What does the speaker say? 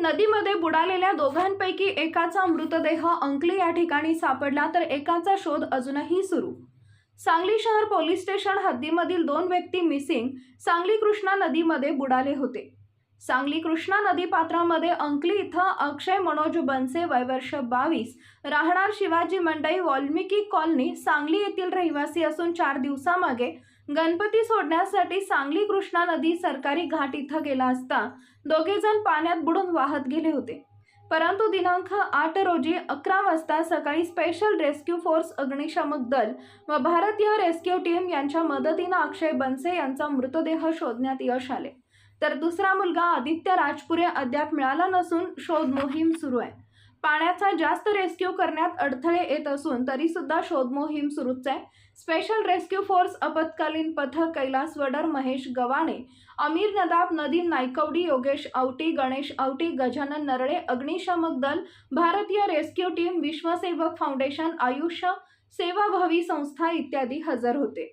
नदीमध्ये बुडालेल्या दोघांपैकी एकाचा मृतदेह अंकली या ठिकाणी सापडला तर एकाचा शोध अजूनही सुरू. सांगली शहर पोलीस स्टेशन हद्दीमधील दोन व्यक्ती मिसिंग सांगली कृष्णा नदीमध्ये बुडाले होते. सांगली कृष्णा नदी पात्रामध्ये अंकली इथं अक्षय मनोज बनसे वयवर्ष बावीस राहणार शिवाजी मंडई वाल्मिकी कॉलनी सांगली येथील रहिवासी असून चार दिवसामागे गणपती सोडण्यासाठी सांगली कृष्णा नदी सरकारी घाट इथं गेला असता दोघे जण पाण्यात बुडून वाहत गेले होते. परंतु दिनांक आठ रोजी अकरा वाजता सकाळी स्पेशल रेस्क्यू फोर्स अग्निशामक दल व भारतीय रेस्क्यू टीम यांच्या मदतीनं अक्षय बनसे यांचा मृतदेह शोधण्यात यश आले. तर दुसरा मुलगा आदित्य राजपुरे अद्याप मिळाला नसून शोध मोहीम सुरू आहे. पाण्याचा जास्त रेस्क्यू करण्यात अडथळे येत असून तरी सुद्धा शोध मोहीम सुरूच आहे. स्पेशल रेस्क्यू फोर्स आपत्कालीन पथक कैलास वडर महेश गवाणे अमीर नदाब नदीम नायकवडी योगेश आवटी गणेश आवटी गजानन नरळे अग्निशामक दल भारतीय रेस्क्यू टीम विश्वसेवक फाउंडेशन आयुष्य सेवाभावी संस्था इत्यादी हजर होते.